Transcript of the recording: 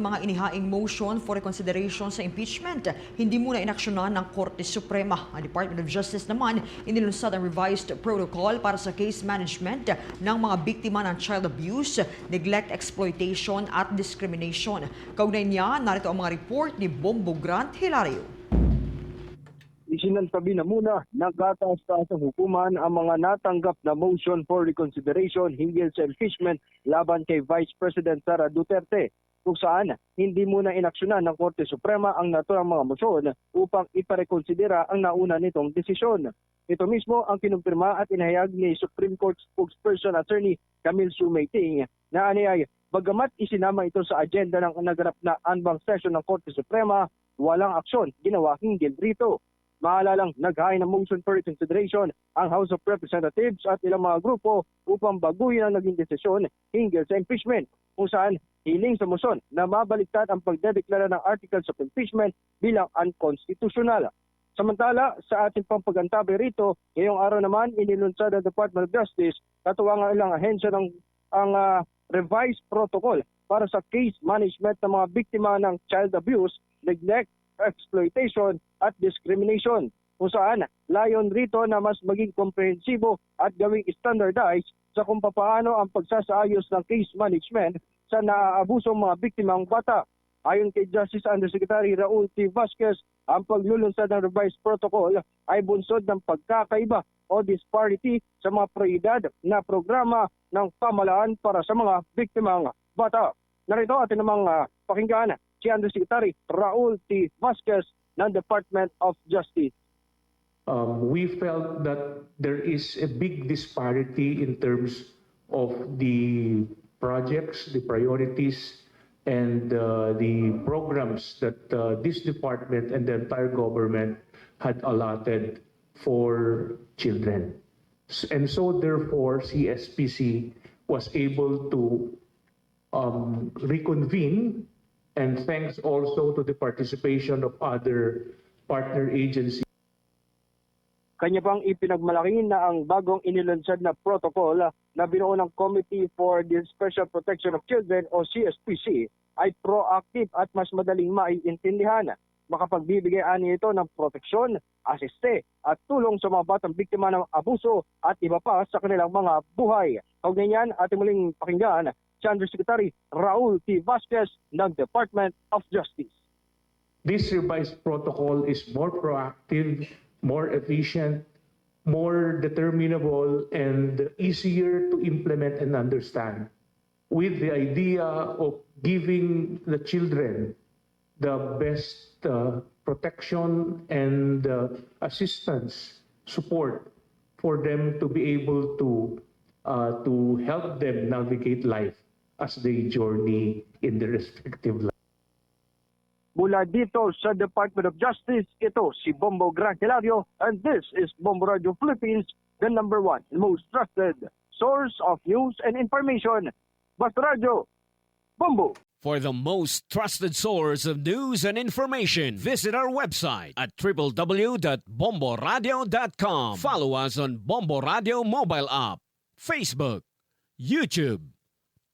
mga inihaing motion for reconsideration sa impeachment. Hindi muna inaksyonan ng Korte Suprema. Ang Department of Justice naman inilunsad ang revised protocol para sa case management ng mga biktima ng child abuse, neglect, exploitation at discrimination. Kaugnay niya, narito ang mga report ni Bombo Grant Hilario. isinantabi na muna ng kataas-taasang hukuman ang mga natanggap na motion for reconsideration hinggil sa impeachment laban kay Vice President Sara Duterte kung saan hindi muna inaksyonan ng Korte Suprema ang naturang mga motion upang iparekonsidera ang nauna nitong desisyon. Ito mismo ang kinumpirma at inahayag ni Supreme Court spokesperson attorney Camille Sumaiting na aniyay bagamat isinama ito sa agenda ng naganap na anbang session ng Korte Suprema, walang aksyon ginawa hinggil rito. Maalalang naghain ng motion for reconsideration ang House of Representatives at ilang mga grupo upang baguhin ang naging desisyon hinggil sa impeachment kung saan hiling sa motion na mabaliktad ang pagdedeklara ng articles of impeachment bilang unconstitutional. Samantala, sa ating pampagantabi rito, ngayong araw naman inilunsad ng Department of Justice katuwang ang ilang ahensya ng ang ah, revised protocol para sa case management ng mga biktima ng child abuse, neglect, exploitation at discrimination kung saan layon rito na mas maging komprehensibo at gawing standardized sa kung paano ang pagsasaayos ng case management sa naaabusong mga biktimang bata. Ayon kay Justice Undersecretary Raul T. Vasquez, ang paglulunsad ng revised protocol ay bunsod ng pagkakaiba o disparity sa mga prioridad na programa ng pamalaan para sa mga biktimang bata. Narito atin namang ah, pakinggan si Undersecretary Raul T. Vasquez ng Department of Justice. um, we felt that there is a big disparity in terms of the projects, the priorities, and uh, the programs that uh, this department and the entire government had allotted for children. And so therefore, CSPC was able to um, reconvene and thanks also to the participation of other partner agencies Kanya pang ipinagmalaki na ang bagong inilunsad na protocol na binuo ng Committee for the Special Protection of Children o CSPC ay proactive at mas madaling maiintindihan. Makapagbibigay ani ito ng proteksyon, asiste at tulong sa mga batang biktima ng abuso at iba pa sa kanilang mga buhay. Kaugnay niyan, ating muling pakinggan Undersecretary Raul T. Vasquez ng Department of Justice. This revised protocol is more proactive, more efficient, more determinable, and easier to implement and understand. With the idea of giving the children the best uh, protection and uh, assistance, support for them to be able to uh, to help them navigate life as they journey in their respective lives. Mula dito sa Department of Justice, ito si Bombo Gran Hilario and this is Bombo Radio Philippines, the number one most trusted source of news and information. Basta Radio, Bombo! For the most trusted source of news and information, visit our website at www.bomboradio.com. Follow us on Bombo Radio mobile app, Facebook, YouTube,